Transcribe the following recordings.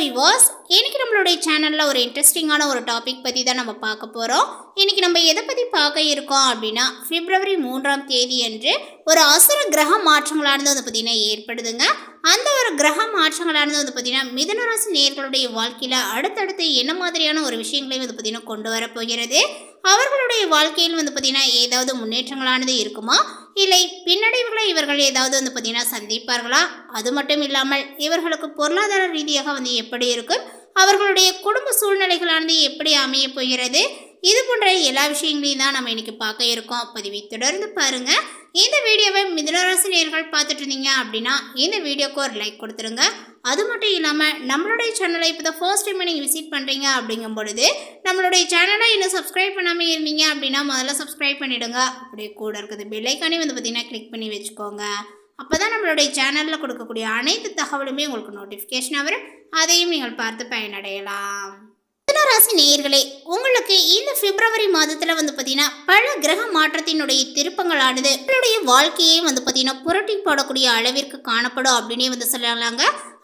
விவாஸ் இன்னைக்கு நம்மளுடைய சேனலில் ஒரு இன்ட்ரெஸ்டிங்கான ஒரு டாபிக் பற்றி தான் நம்ம பார்க்க போகிறோம் இன்னைக்கு நம்ம எதை பற்றி பார்க்க இருக்கோம் அப்படின்னா பிப்ரவரி மூன்றாம் தேதி அன்று ஒரு அசுர கிரக மாற்றங்களானது வந்து பார்த்திங்கன்னா ஏற்படுதுங்க. அந்த ஒரு கிரக மாற்றங்களானது வந்து பார்த்திங்கன்னா மிதனராசி நேர்களுடைய வாழ்க்கையில் அடுத்தடுத்து என்ன மாதிரியான ஒரு விஷயங்களையும் வந்து பார்த்திங்கன்னா கொண்டு வரப்போகிறது அவர்களுடைய வாழ்க்கையில் வந்து பார்த்திங்கன்னா ஏதாவது முன்னேற்றங்களானது இருக்குமா? இல்லை பின்னடைவுகளை இவர்கள் ஏதாவது வந்து பார்த்திங்கன்னா சந்திப்பார்களா? அது மட்டும் இல்லாமல் இவர்களுக்கு பொருளாதார ரீதியாக வந்து எப்படி இருக்கும்? அவர்களுடைய குடும்ப சூழ்நிலைகளானது எப்படி அமைய போகிறது? இது போன்ற எல்லா விஷயங்களையும் தான் நம்ம இன்னைக்கு பார்க்க இருக்கோம். பதிவை தொடர்ந்து பாருங்க. இந்த வீடியோவை மிதுனராசி நேர்கள் பார்த்துட்டு இருந்தீங்க அப்படின்னா இந்த வீடியோக்கு ஒரு லைக் கொடுத்துருங்க. அது மட்டும் இல்லாமல் நம்மளுடைய சேனலை இப்போ தான் ஃபர்ஸ்ட் டைம் நீங்கள் விசிட் பண்ணுறீங்க அப்படிங்கும் பொழுது நம்மளுடைய சேனலை இன்னும் சப்ஸ்கிரைப் பண்ணாமல் இருந்தீங்க அப்படின்னா முதல்ல சப்ஸ்கிரைப் பண்ணிவிடுங்க அப்படியே கூட இருக்குது பெல்லைக்கானே வந்து பார்த்தீங்கன்னா கிளிக் பண்ணி வச்சுக்கோங்க. அப்போ தான் நம்மளுடைய சேனலில் கொடுக்கக்கூடிய அனைத்து தகவலுமே உங்களுக்கு நோட்டிஃபிகேஷன் வரும். அதையும் நீங்கள் பார்த்து பயனடையலாம். ராசி நேயர்களே உங்களுக்கு இந்த பிப்ரவரி மாதத்தில் வந்து பார்த்தீங்கன்னா பல கிரக மாற்றத்தினுடைய திருப்பங்களானது உங்களுடைய வாழ்க்கையே வந்து பார்த்தீங்கன்னா புரட்டி போடக்கூடிய அளவிற்கு காணப்படும் அப்படின்னே வந்து சொல்லலாங்க.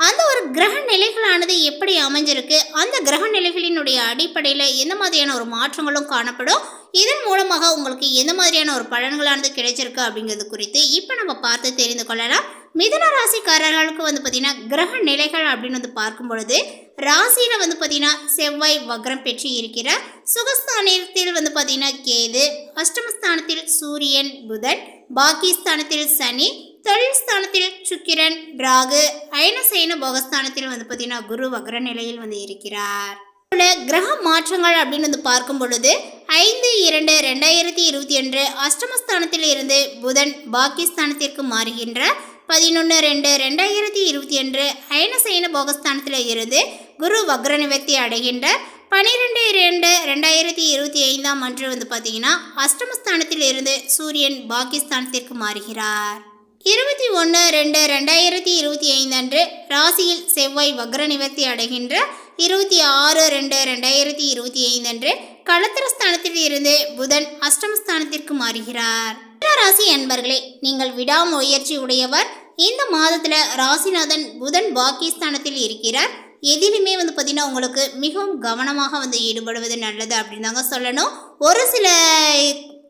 அந்த ஒரு கிரக நிலைகளானது எப்படி அமைஞ்சிருக்கு அந்த கிரக நிலைகளினுடைய அடிப்படையில் எந்த மாதிரியான ஒரு மாற்றங்களும் காணப்படும் இதன் மூலமாக உங்களுக்கு எந்த மாதிரியான ஒரு பலன்களானது கிடைச்சிருக்கு அப்படிங்கிறது குறித்து இப்போ நம்ம பார்த்து தெரிந்து கொள்ளலாம். மிதுன ராசிக்காரர்களுக்கு வந்து பார்த்திங்கன்னா கிரக நிலைகள் அப்படின்னு வந்து பார்க்கும் பொழுது ராசியில் வந்து பார்த்தீங்கன்னா செவ்வாய் வக்ரம் பெற்று இருக்கிறார். சுகஸ்தானத்தில் வந்து பார்த்தீங்கன்னா கேது அஷ்டமஸ்தானத்தில் சூரியன் புதன் பாக்கிஸ்தானத்தில் சனி தொழில் ஸ்தானத்தில் சுக்கிரன் ராகு அயனசைன போகஸ்தானத்தில் வந்து பார்த்தீங்கன்னா குரு வக்ர நிலையில் வந்து இருக்கிறார். கிரக மாற்றங்கள் அப்படின்னு வந்து பார்க்கும் பொழுது ஐந்து இரண்டு ரெண்டாயிரத்தி இருபத்தி ஒன்று அஷ்டமஸ்தானத்தில் இருந்து புதன் பாக்கிஸ்தானத்திற்கு மாறுகின்ற பதினொன்று ரெண்டு ரெண்டாயிரத்தி இருபத்தி ஒன்று அயனசைன போகஸ்தானத்தில் இருந்து குரு வக்ர நிவர்த்தி அடைகின்ற பனிரெண்டு இரண்டு ரெண்டாயிரத்தி இருபத்தி ஐந்தாம் அன்று வந்து பார்த்தீங்கன்னா அஷ்டமஸ்தானத்தில் இருந்து சூரியன் பாகிஸ்தானத்திற்கு மாறுகிறார். இருபத்தி ஒன்று ரெண்டு ரெண்டாயிரத்தி இருபத்தி ஐந்து அன்று ராசியில் செவ்வாய் வக்ர நிவர்த்தி அடைகின்ற இருபத்தி ஆறு ரெண்டு ரெண்டாயிரத்தி இருபத்தி ஐந்து அன்று களத்திரஸ்தானத்தில் இருந்து புதன் அஷ்டமஸ்தானத்திற்கு மாறுகிறார். ராசி அன்பர்களே நீங்கள் விடாமுயற்சி உடையவர். இந்த மாதத்தில் ராசிநாதன் புதன் பாகிஸ்தானத்தில் இருக்கிறார். எதிலுமே வந்து பார்த்தீங்கன்னா உங்களுக்கு மிகவும் கவனமாக வந்து ஈடுபடுவது நல்லது அப்படின்னு தாங்க சொல்லணும். ஒரு சில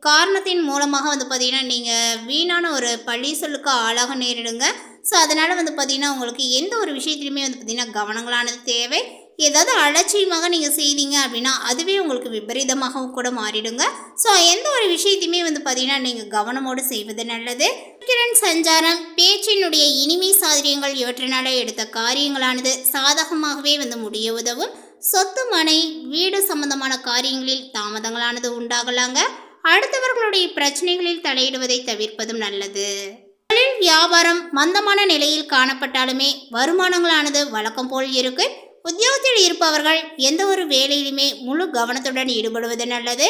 காரணத்தின் மூலமாக வந்து பார்த்தீங்கன்னா நீங்கள் வீணான ஒரு பழி சொல்லுக்கு ஆளாக நேரிடுங்க. ஸோ அதனால் வந்து பார்த்திங்கன்னா உங்களுக்கு எந்த ஒரு விஷயத்துலையுமே வந்து பார்த்திங்கன்னா கவனங்களானது தேவை. ஏதாவது அலட்சியமாக நீங்கள் செய்தீங்க அப்படின்னா அதுவே உங்களுக்கு விபரீதமாகவும் கூட மாறிடுங்க. ஸோ எந்த ஒரு விஷயத்தையுமே வந்து பார்த்தீங்கன்னா நீங்கள் கவனமோடு செய்வது நல்லது. கிரண் சஞ்சாரம் பேச்சினுடைய இனிமை சாதரியங்கள் இவற்றினால எடுத்த காரியங்களானது சாதகமாகவே வந்து முடிய உதவும். சொத்து மனை வீடு சம்பந்தமான காரியங்களில் தாமதங்களானது உண்டாகலாங்க. அடுத்தவர்களுடைய பிரச்சனைகளில் தலையிடுவதை தவிர்ப்பதும் நல்லது. தொழில் வியாபாரம் மந்தமான நிலையில் காணப்பட்டாலுமே வருமானங்களானது வழக்கம் போல் இருக்குது உத்தியோகத்தில் இருப்பவர்கள் எந்த ஒரு வேலையிலுமே முழு கவனத்துடன் ஈடுபடுவது நல்லது.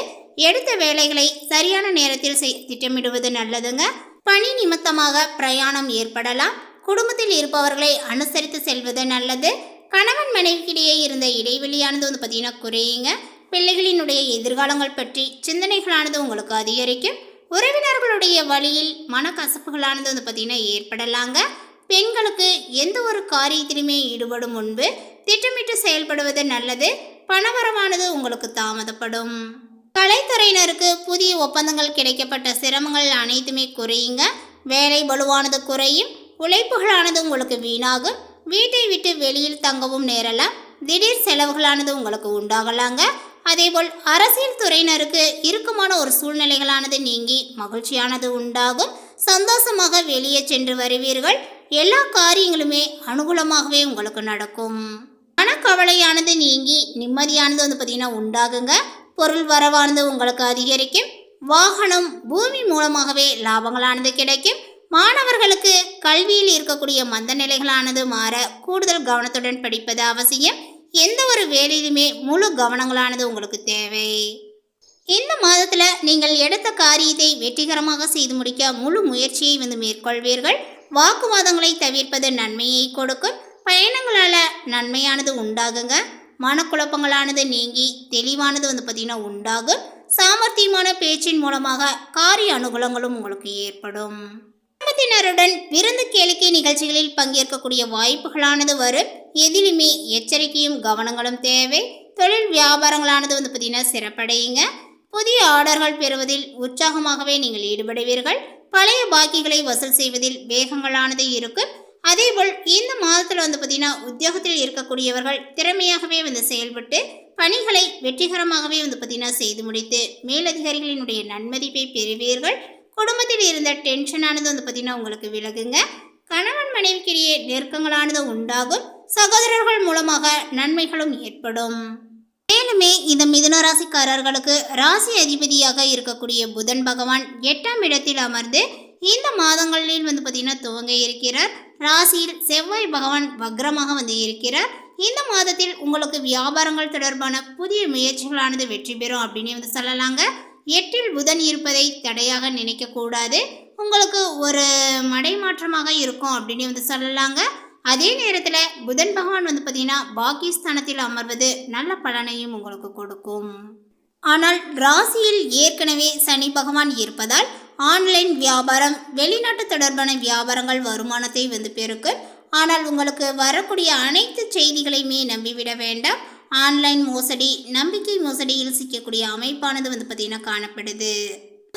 எடுத்த வேலைகளை சரியான நேரத்தில் செய் திட்டமிடுவது நல்லதுங்க. பணி நிமித்தமாக பிரயாணம் ஏற்படலாம். குடும்பத்தில் இருப்பவர்களை அனுசரித்து செல்வது நல்லது. கணவன் மனைவிக்கிடையே இருந்த இடைவெளியானது வந்து பார்த்தீங்கன்னா குறையுங்க. பிள்ளைகளினுடைய எதிர்காலங்கள் பற்றி சிந்தனைகளானது உங்களுக்கு அதிகரிக்கும். உறவினர்களுடைய வழியில் மனக்கசப்புகளானது வந்து பார்த்திங்கன்னா ஏற்படலாங்க. பெண்களுக்கு எந்த ஒரு காரியத்திலுமே ஈடுபடும் முன்பு திட்டமிட்டு செயல்படுவது நல்லது. பணவரவானது உங்களுக்கு தாமதப்படும். கலைத்துறையினருக்கு புதிய ஒப்பந்தங்கள் கிடைக்கப்பட்ட சிரமங்கள் அனைத்துமே குறையுங்க. வேலை வலுவானது குறையும். உழைப்புகளானது உங்களுக்கு வீணாகும். வீட்டை விட்டு வெளியில் தங்கவும் நேரலாம். திடீர் செலவுகளானது உங்களுக்கு உண்டாகலாங்க. அதேபோல் அரசியல் துறையினருக்கு இறுக்கமான ஒரு சூழ்நிலைகளானது நீங்கி மகிழ்ச்சியானது உண்டாகும். சந்தோஷமாக வெளியே சென்று வருவீர்கள். எல்லா காரியங்களுமே அனுகூலமாகவே உங்களுக்கு நடக்கும். மனக்கவலையானது நீங்கி நிம்மதியானது வந்து பார்த்திங்கன்னா உண்டாகுங்க. பொருள் வரவானது உங்களுக்கு அதிகரிக்கும். வாகனம் பூமி மூலமாகவே லாபங்களானது கிடைக்கும். மாணவர்களுக்கு கல்வியில் இருக்கக்கூடிய மந்த நிலைகளானது மாற கூடுதல் கவனத்துடன் படிப்பது அவசியம். எந்த ஒரு வேலையிலுமே முழு கவனங்களானது உங்களுக்கு தேவை. இந்த மாதத்தில் நீங்கள் எடுத்த காரியத்தை வெற்றிகரமாக செய்து முடிக்க முழு முயற்சியை வந்து மேற்கொள்வீர்கள். வாக்குவாதங்களை தவிர்ப்பது நன்மையை கொடுக்கும். பயணங்களால் நன்மையானது உண்டாகுங்க. மனக்குழப்பங்களானது நீங்கி தெளிவானது வந்து பார்த்திங்கன்னா உண்டாகும். சாமர்த்தியமான பேச்சின் மூலமாக காரிய அனுகூலங்களும் உங்களுக்கு ஏற்படும். குடும்பத்தினருடன் விருந்து கேளிக்கை நிகழ்ச்சிகளில் பங்கேற்கக்கூடிய வாய்ப்புகளானது வரும். எதிலுமே எச்சரிக்கையும் கவனங்களும் தேவை. தொழில் வியாபாரங்களானது வந்து பார்த்தீங்கன்னா சிறப்படையுங்க. புதிய ஆர்டர்கள் பெறுவதில் உற்சாகமாகவே நீங்கள் ஈடுபடுவீர்கள். பழைய பாக்கிகளை வசூல் செய்வதில் வேகங்களானது இருக்கும் அதேபோல் இந்த மாதத்தில் வந்து பார்த்தீங்கன்னா உத்தியோகத்தில் இருக்கக்கூடியவர்கள் திறமையாகவே வந்து செயல்பட்டு பணிகளை வெற்றிகரமாகவே வந்து பார்த்தீங்கன்னா செய்து முடித்து மேலதிகாரிகளினுடைய நன்மதிப்பை பெறுவீர்கள். குடும்பத்தில் இருந்த டென்ஷனானது வந்து பார்த்தீங்கன்னா உங்களுக்கு விலகுங்க. கணவன் மனைவிக்கிடையே நெருக்கங்களானது உண்டாகும். சகோதரர்கள் மூலமாக நன்மைகளும் ஏற்படும். மேலுமே இந்த மிதுன ராசிக்காரர்களுக்கு ராசி அதிபதியாக இருக்கக்கூடிய புதன் பகவான் எட்டாம் இடத்தில் அமர்ந்து இந்த மாதங்களில் வந்து பார்த்தீங்கன்னா துவங்க இருக்கிறார். ராசியில் செவ்வாய் பகவான் வக்ரமாக வந்து இருக்கிறார். இந்த மாதத்தில் உங்களுக்கு வியாபாரங்கள் தொடர்பான புதிய முயற்சிகளானது வெற்றி பெறும் அப்படின்னு வந்து சொல்லலாங்க. எட்டில் புதன் இருப்பதை தடையாக நினைக்கக்கூடாது. உங்களுக்கு ஒரு மடைமாற்றமாக இருக்கும் அப்படின்னு வந்து சொல்லலாங்க. அதே நேரத்தில் புதன் பகவான் வந்து பார்த்தீங்கன்னா பாகிஸ்தானத்தில் அமர்வது நல்ல பலனையும் உங்களுக்கு கொடுக்கும். ஆனால் ராசியில் ஏற்கனவே சனி பகவான் இருப்பதால் ஆன்லைன் வியாபாரம் வெளிநாட்டு தொடர்பான வியாபாரங்கள் வருமானத்தை வந்து பெருக்கும் ஆனால் உங்களுக்கு வரக்கூடிய அனைத்து செய்திகளையுமே நம்பிவிட வேண்டாம். ஆன்லைன் மோசடி நம்பிக்கை மோசடியில் சிக்கக்கூடிய அமைப்பானது வந்து பார்த்திங்கன்னா காணப்படுது.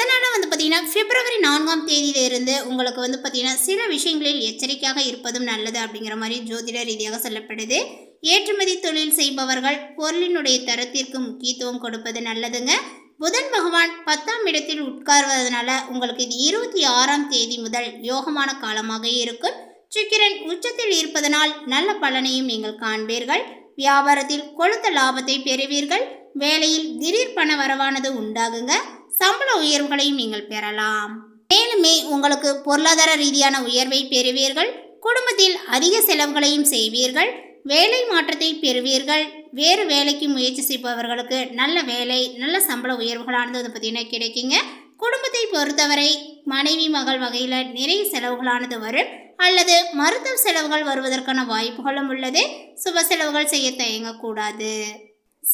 அதனால் வந்து பார்த்திங்கன்னா பிப்ரவரி நான்காம் தேதியிலிருந்து உங்களுக்கு வந்து பார்த்திங்கன்னா சில விஷயங்களில் எச்சரிக்கையாக இருப்பதும் நல்லது அப்படிங்கிற மாதிரி ஜோதிட ரீதியாக சொல்லப்படுது. ஏற்றுமதி தொழில் செய்பவர்கள் பொருளினுடைய தரத்திற்கு முக்கியத்துவம் கொடுப்பது நல்லதுங்க. புதன் பகவான் பத்தாம் இடத்தில் உட்கார்வதனால உங்களுக்கு இது இருபத்தி ஆறாம் தேதி முதல் யோகமான காலமாக இருக்கும். சுக்கிரன் உச்சத்தில் இருப்பதனால் நல்ல பலனையும் நீங்கள் காண்பீர்கள். வியாபாரத்தில் கொழுத்த லாபத்தை பெறுவீர்கள். வேலையில் திடீர் பண வரவானது உண்டாகுங்க. சம்பள உயர்வுகளையும் நீங்கள் பெறலாம். மேலுமே உங்களுக்கு பொருளாதார ரீதியான உயர்வை பெறுவீர்கள். குடும்பத்தில் அதிக செலவுகளையும் செய்வீர்கள். வேலை மாற்றத்தை பெறுவீர்கள். வேறு வேலைக்கு முயற்சி செய்பவர்களுக்கு நல்ல வேலை நல்ல சம்பள உயர்வுகளானது வந்து பார்த்திங்கன்னா கிடைக்குங்க. குடும்பத்தை பொறுத்தவரை மனைவி மகள் வகையில் நிறைய செலவுகளானது வரும். அல்லது மருத்துவ செலவுகள் வருவதற்கான வாய்ப்புகளும் உள்ளது. சுப செலவுகள் செய்ய தயங்கக்கூடாது.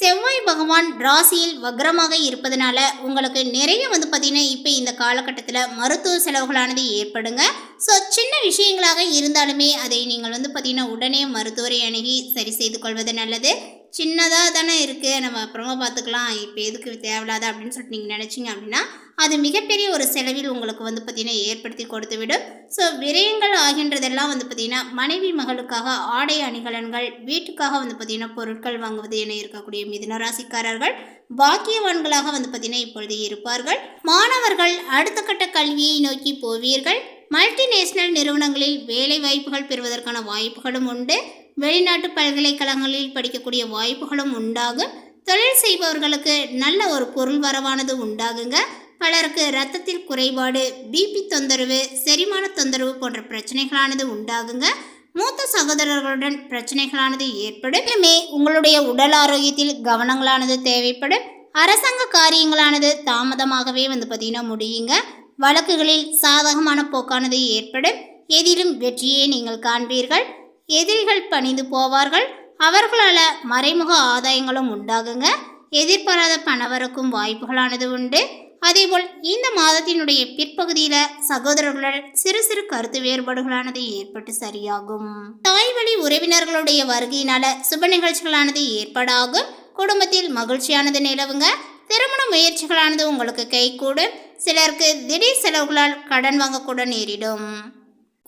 செவ்வாய் பகவான் ராசியில் வக்ரமாக இருப்பதனால உங்களுக்கு நிறைய வந்து பார்த்தீங்கன்னா இப்போ இந்த காலகட்டத்தில் மருத்துவ செலவுகளானது ஏற்படுங்க. ஸோ சின்ன விஷயங்களாக இருந்தாலுமே அதை நீங்கள் வந்து பார்த்தீங்கன்னா உடனே மருத்துவரை அணுகி சரி செய்து கொள்வது நல்லது. சின்னதாக தானே இருக்குது நம்ம அப்புறமா பார்த்துக்கலாம் இப்போ எதுக்கு தேவையில்லாத அப்படின்னு சொல்லிட்டு நீங்கள் நினச்சிங்க அப்படின்னா அது மிகப்பெரிய ஒரு செலவில் உங்களுக்கு வந்து பார்த்திங்கன்னா ஏற்படுத்தி கொடுத்து விடும் ஸோ விரயங்கள் ஆகின்றதெல்லாம் வந்து பார்த்திங்கன்னா மனைவி மகளுக்காக ஆடை அணிகலன்கள் வீட்டுக்காக வந்து பார்த்திங்கன்னா பொருட்கள் வாங்குவது என இருக்கக்கூடிய மிதுன ராசிக்காரர்கள் பாக்கியவான்களாக வந்து பார்த்திங்கன்னா இப்பொழுது இருப்பார்கள். மாணவர்கள் அடுத்த கட்ட கல்வியை நோக்கி போவீர்கள். மல்டிநேஷனல் நிறுவனங்களில் வேலை வாய்ப்புகள் பெறுவதற்கான வாய்ப்புகளும் உண்டு. வெளிநாட்டு பல்கலைக்கழகங்களில் படிக்கக்கூடிய வாய்ப்புகளும் உண்டாகும் தொழில் செய்பவர்களுக்கு நல்ல ஒரு பொருள் வரவானது உண்டாகுங்க. பலருக்கு இரத்தத்தில் குறைபாடு பிபி தொந்தரவு செரிமான தொந்தரவு போன்ற பிரச்சனைகளானது உண்டாகுங்க. மூத்த சகோதரர்களுடன் பிரச்சனைகளானது ஏற்படும். இனிமே உங்களுடைய உடல் ஆரோக்கியத்தில் கவனங்களானது தேவைப்படும். அரசாங்க காரியங்களானது தாமதமாகவே வந்து பார்த்தீங்கன்னா முடியுங்க. வழக்குகளில் சாதகமான போக்கானது ஏற்படும். எதிலும் வெற்றியை நீங்கள் காண்பீர்கள். எதிரிகள் பணிந்து போவார்கள். அவர்களால் மறைமுக ஆதாயங்களும் உண்டாகுங்க. எதிர்பாராத பணவரக்கும் வாய்ப்புகளானது உண்டு. அதேபோல் இந்த மாதத்தினுடைய பிற்பகுதியில் சகோதரர்களால் சிறு சிறு கருத்து வேறுபாடுகளானது ஏற்பட்டு சரியாகும். தாய் வழி உறவினர்களுடைய வருகையினால சுப நிகழ்ச்சிகளானது ஏற்பாடாகும். குடும்பத்தில் மகிழ்ச்சியானது நிலவுங்க. திருமண முயற்சிகளானது உங்களுக்கு கைகூடும். சிலருக்கு திடீர் செலவுகளால் கடன் வாங்கக்கூட நேரிடும்.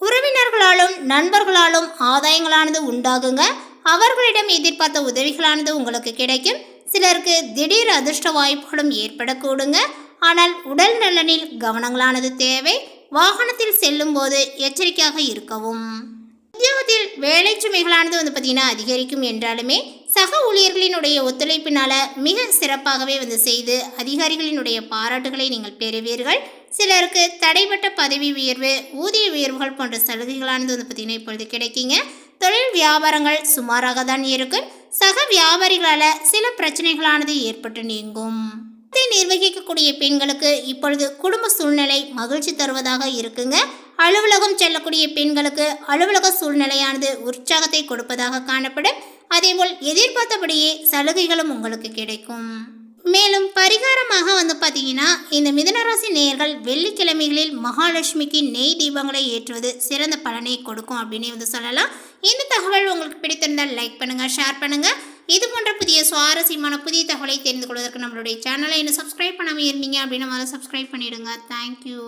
உறவினர்களாலும் நண்பர்களாலும் ஆதாயங்களானது உண்டாகுங்க. அவர்களிடம் எதிர்பார்த்த உதவிகளானது உங்களுக்கு கிடைக்கும். சிலருக்கு திடீர் அதிர்ஷ்ட வாய்ப்புகளும் ஏற்படக்கூடுங்க. ஆனால் உடல் நலனில் கவனங்களானது தேவை. வாகனத்தில் செல்லும் போது எச்சரிக்கையாக இருக்கவும். உத்தியோகத்தில் வேலை சுமைகளானது வந்து பார்த்திங்கன்னா அதிகரிக்கும் என்றாலுமே சக ஊழியர்களினுடைய ஒத்துழைப்பினால மிக சிறப்பாகவே வந்து செய்து அதிகாரிகளினுடைய பாராட்டுகளை நீங்கள் பெறுவீர்கள். சிலருக்கு தடைப்பட்ட பதவி உயர்வு ஊதிய உயர்வுகள் போன்ற சலுகைகளானது வந்து பார்த்திங்கன்னா இப்பொழுது கிடைக்குங்க. தொழில் வியாபாரங்கள் சுமாராக தான் இருக்கும் சக வியாபாரிகளால் சில பிரச்சனைகளானது ஏற்பட்டு நீங்கும். இதை நிர்வகிக்கக்கூடிய பெண்களுக்கு இப்பொழுது குடும்ப சூழ்நிலை மகிழ்ச்சி தருவதாக இருக்குங்க. அலுவலகம் செல்லக்கூடிய பெண்களுக்கு அலுவலக சூழ்நிலையானது உற்சாகத்தை கொடுப்பதாக காணப்படும். அதேபோல் எதிர்பார்த்தபடியே சலுகைகளும் உங்களுக்கு கிடைக்கும். மேலும் பரிகாரமாக வந்து பார்த்தீங்கன்னா இந்த மிதனராசி நேயர்கள் வெள்ளிக்கிழமைகளில் மகாலட்சுமிக்கு நெய் தீபங்களை ஏற்றுவது சிறந்த பலனை கொடுக்கும் அப்படின்னு வந்து சொல்லலாம். இந்த தகவல் உங்களுக்கு பிடித்திருந்தால் லைக் பண்ணுங்கள் ஷேர் பண்ணுங்கள் இது போன்ற புதிய சுவாரஸ்யமான புதிய தகவலை தெரிந்து கொள்வதற்கு நம்மளுடைய சேனலை இன்னும் சப்ஸ்கிரைப் பண்ணாமல் இருந்தீங்க அப்படின்னு முதல்ல சப்ஸ்கிரைப் பண்ணிவிடுங்க தேங்க்யூ